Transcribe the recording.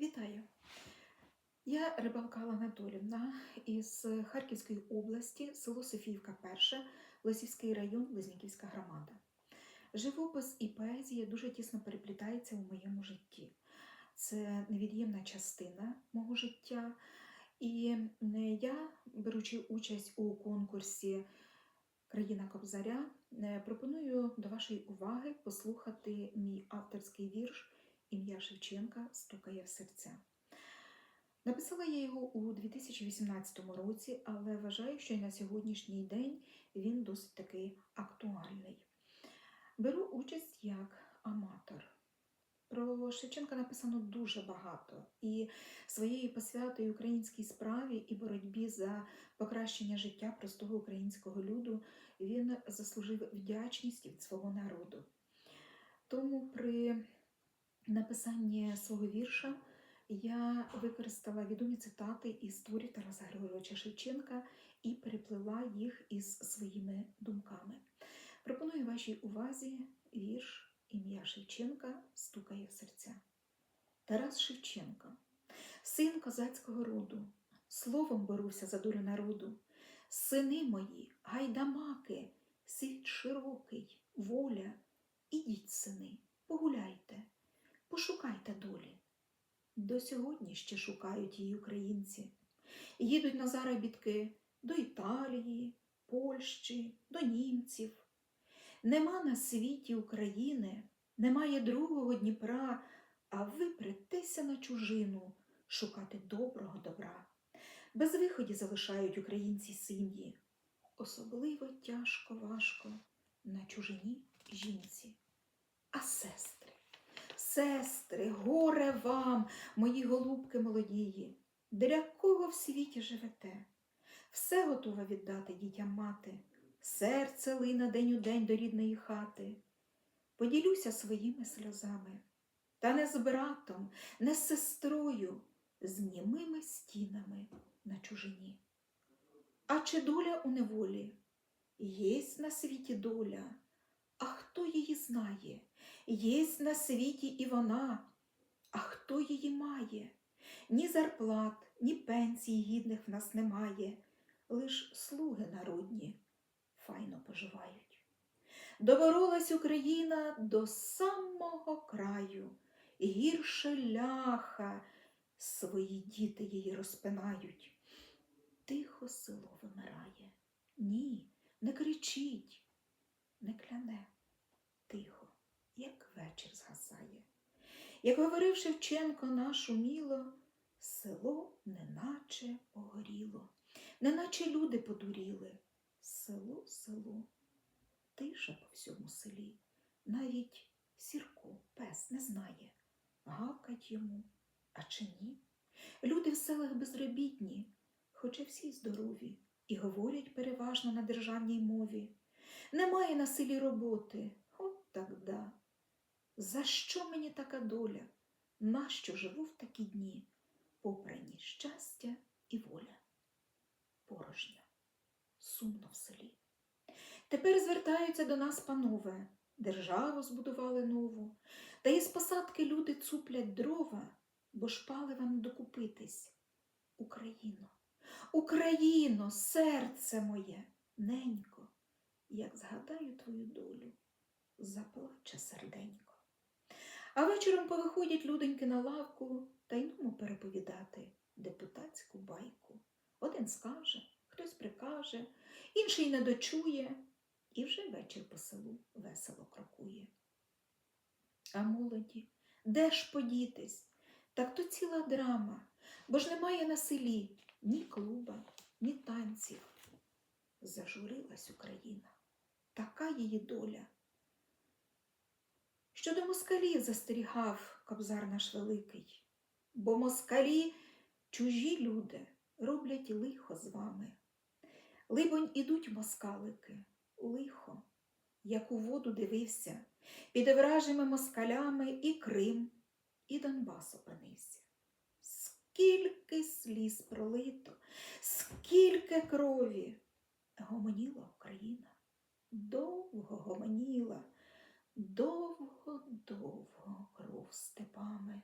Вітаю! Я Рибалка Алла Анатолівна із Харківської області, село Софіївка, 1, Лосівський район, Лизняківська громада. Живопис і поезія дуже тісно переплітаються у моєму житті. Це невід'ємна частина мого життя. І я, беручи участь у конкурсі Країна Кобзаря, е, пропоную до вашої уваги послухати мій авторський вірш Ім'я Шевченка стукає в серця. Написала я його у 2018 році, але вважаю, що і на сьогоднішній день він досить таки актуальний. Беру участь як аматор. Про Шевченка написано дуже багато, і своєю посвятою українській справі і боротьбі за покращення життя простого українського люду він заслужив вдячність від свого народу. Тому при написанні свого вірша я використала відомі цитати із творів Тараса Григоровича Шевченка і переплила їх із своїми думками. Пропоную вашій увазі вірш Ім'я Шевченка стукає в серця. Тарас Шевченко, син козацького роду, словом боруся за долю народу. Сини мої, гайдамаки, світ широкий, воля, ідіть, сини, погуляйте, пошукайте долі. До сьогодні ще шукають її українці. Їдуть на заробітки до Італії, Польщі, до німців. Нема на світі України, немає другого Дніпра, а ви притеся на чужину шукати доброго добра. Без виході залишають українці сім'ї. Особливо тяжко важко на чужині жінці. А сестри, сестри, горе вам, мої голубки молодії, для кого в світі живете? Все готова віддати дітям мати, серце лине день у день до рідної хати. Поділюся своїми сльозами, та не з братом, не з сестрою, з німими стінами на чужині. А чи доля у неволі? Єсть на світі доля, а хто її знає? Єсть на світі і вона, а хто її має? Ні зарплат, ні пенсій гідних в нас немає, лиш слуги народні файно поживають. Доборолась Україна до самого краю, гірше ляха, свої діти її розпинають. Тихо село вимирає. Ні, не кричіть, не кляне, тихо, як вечір згасає. Як говорив Шевченко наш уміло, село неначе погоріло, неначе люди подуріли. Село, село, тиша по всьому селі. Навіть Сірко, пес, не знає, гавкать йому, а чи ні? Люди в селах безробітні, хоча всі здорові і говорять переважно на державній мові. Немає на селі роботи, от так да. За що мені така доля? Нащо живу в такі дні? Попрані щастя і воля. Порожня, сумно в селі. Тепер звертаються до нас панове, державу збудували нову, та із посадки люди цуплять дрова, бо ж палива не докупитись. Україно, Україно, серце моє, ненько, як згадаю твою долю, заплаче серденько. А вечором повиходять людоньки на лавку та й ному переповідати депутатську байку. Один скаже, хтось прикаже, інший не дочує, і вже вечір по селу весело крокує. А молоді, де ж подітись? Так то ціла драма, бо ж немає на селі ні клуба, ні танців. Зажурилась Україна, така її доля. Щодо москалів застерігав кобзар наш великий, бо москалі чужі люди роблять лихо з вами. Либонь, ідуть москалики, лихо, як у воду дивився, під вражими москалями і Крим, і Донбас опинився. Скільки сліз пролито, скільки крові. Гомоніла Україна, довго гомоніла, довго-довго кров степами.